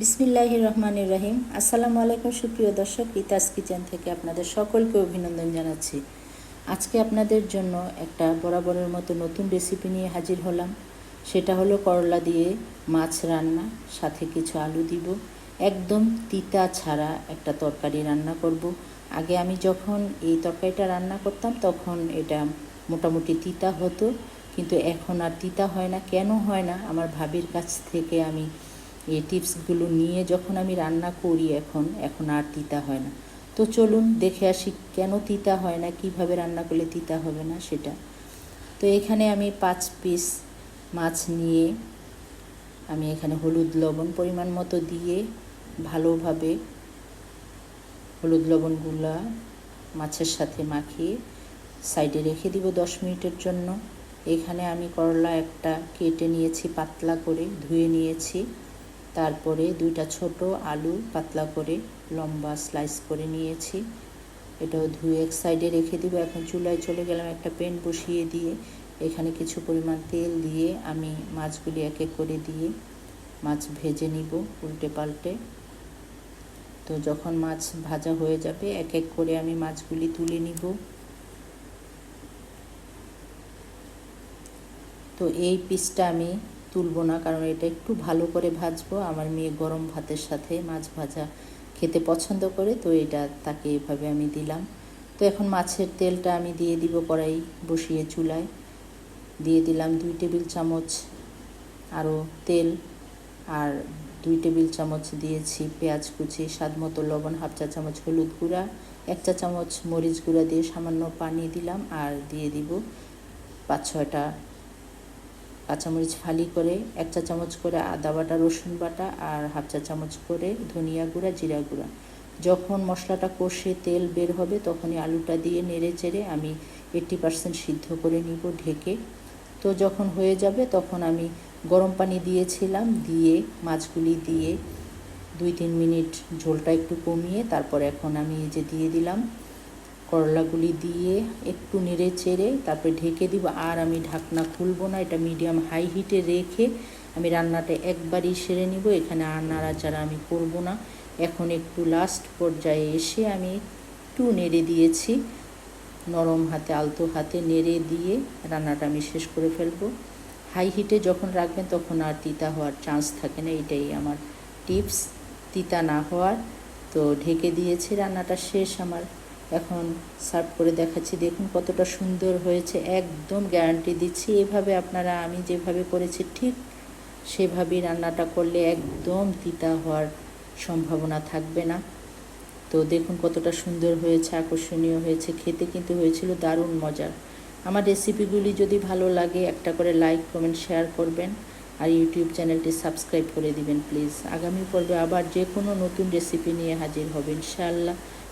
বিসমিল্লাহ রহমান রহিম। আসসালামু আলাইকুম সুপ্রিয় দর্শক, ইতাস কিচেন থেকে আপনাদের সকলকে অভিনন্দন জানাচ্ছি। আজকে আপনাদের জন্য একটা বরাবরের মতো নতুন রেসিপি নিয়ে হাজির হলাম। সেটা হলো করলা দিয়ে মাছ রান্না, সাথে কিছু আলু দিব। একদম তিতা ছাড়া একটা তরকারি রান্না করব। আগে আমি যখন এই তরকারিটা রান্না করতাম, তখন এটা মোটামুটি তিতা হতো। কিন্তু এখন আর তিতা হয় না। কেন হয় না? আমার ভাবির কাছ থেকে আমি এই টিপসগুলো নিয়ে যখন আমি রান্না করি এখন এখন আর তিতা হয় না। তো চলুন দেখে আসি কেন তিতা হয় না, কীভাবে রান্না করলে তিতা হবে না সেটা। তো এখানে আমি পাঁচ পিস মাছ নিয়ে আমি এখানে হলুদ লবণ পরিমাণ মতো দিয়ে ভালোভাবে হলুদ লবণগুলা মাছের সাথে মাখিয়ে সাইডে রেখে দিব দশ মিনিটের জন্য। এখানে আমি করলা একটা কেটে নিয়েছি, পাতলা করে ধুয়ে নিয়েছি। তারপরে দুইটা ছোট আলু পাতলা করে লম্বা স্লাইস করে নিয়েছি। এটাও ধুয়ে এক সাইডে রেখে দিব। এখন চুলায় চলে গেলাম একটা প্যান বসিয়ে দিয়ে। এখানে কিছু পরিমাণ তেল দিয়ে আমি মাছগুলি এক এক করে দিয়ে মাছ ভেজে নিব উল্টে পাল্টে। তো যখন মাছ ভাজা হয়ে যাবে, এক এক করে আমি মাছগুলি তুলে নিব। তো এই পিসটা আমি তুলবো না, কারণ এটা একটু ভালো করে ভাজবো। আমার মেয়ে গরম ভাতের সাথে মাছ ভাজা খেতে পছন্দ করে, তো এটা তাকে এভাবে আমি দিলাম। তো এখন মাছের তেলটা আমি দিয়ে দিব কড়াই বসিয়ে চুলায়। দিয়ে দিলাম দুই টেবিল চামচ আরও তেল আর দুই টেবিল চামচ দিয়েছি পেঁয়াজ কুচি, স্বাদ মতো লবণ, হাফ চা চামচ হলুদ গুঁড়া, এক চা চামচ মরিচ গুঁড়া দিয়ে সামান্য পানি দিলাম আর দিয়ে দিব পাঁচ ছয়টা কাঁচামরিচ ফালি করে এক চা চামচ করে আদা বাটা, রসুন বাটা আর হাফ চা চামচ করে ধনিয়া গুঁড়া, জিরা গুঁড়া। যখন মশলাটা কষে তেল বের হবে তখনই আলুটা দিয়ে নেড়ে চেড়ে আমি এইট্টি পার্সেন্ট সিদ্ধ করে নিব ঢেকে। তো যখন হয়ে যাবে তখন আমি গরম পানি দিয়েছিলাম, দিয়ে মাছগুলি দিয়ে দুই তিন মিনিট ঝোলটা একটু কমিয়ে তারপর এখন আমি যে দিয়ে দিলাম করলাগুলি দিয়ে একটু নেড়ে চেড়ে তারপরে ঢেকে দিব। আর আমি ঢাকনা খুলবো না, এটা মিডিয়াম হাই হিটে রেখে আমি রান্নাটা একবারই সেরে নিব। এখানে আর নাড়াচাড়া আমি করব না। এখন একটু লাস্ট পর্যায়ে এসে আমি একটু নেড়ে দিয়েছি। নরম হাতে, আলতো হাতে নেড়ে দিয়ে রান্নাটা আমি শেষ করে ফেলব। হাই হিটে যখন রাখবেন তখন আর তিতা হওয়ার চান্স থাকে না, এটাই আমার টিপস তিতা না হওয়ার, তো ঢেকে দিয়েছি রান্নাটা শেষ আমার। এখন সার্ভ করে দেখাচ্ছি। দেখুন কতটা সুন্দর হয়েছে। একদম গ্যারান্টি দিচ্ছি। এভাবে আপনারা আমি যেভাবে করেছি, ঠিক সেভাবেই রান্নাটা করলে একদম তিতা হওয়ার সম্ভাবনা থাকবে না। তো দেখুন কতটা সুন্দর হয়েছে, আকর্ষণীয় হয়েছে। খেতে কিন্তু হয়েছিল দারুণ মজার। আমার রেসিপিগুলি যদি ভালো লাগে, একটা করে লাইক, কমেন্ট, শেয়ার করবেন। আর ইউটিউব চ্যানেলটি সাবস্ক্রাইব করে দিবেন, প্লিজ। আগামী পর্বে আবার যে কোনো নতুন রেসিপি নিয়ে হাজির হবে, ইনশাআল্লাহ।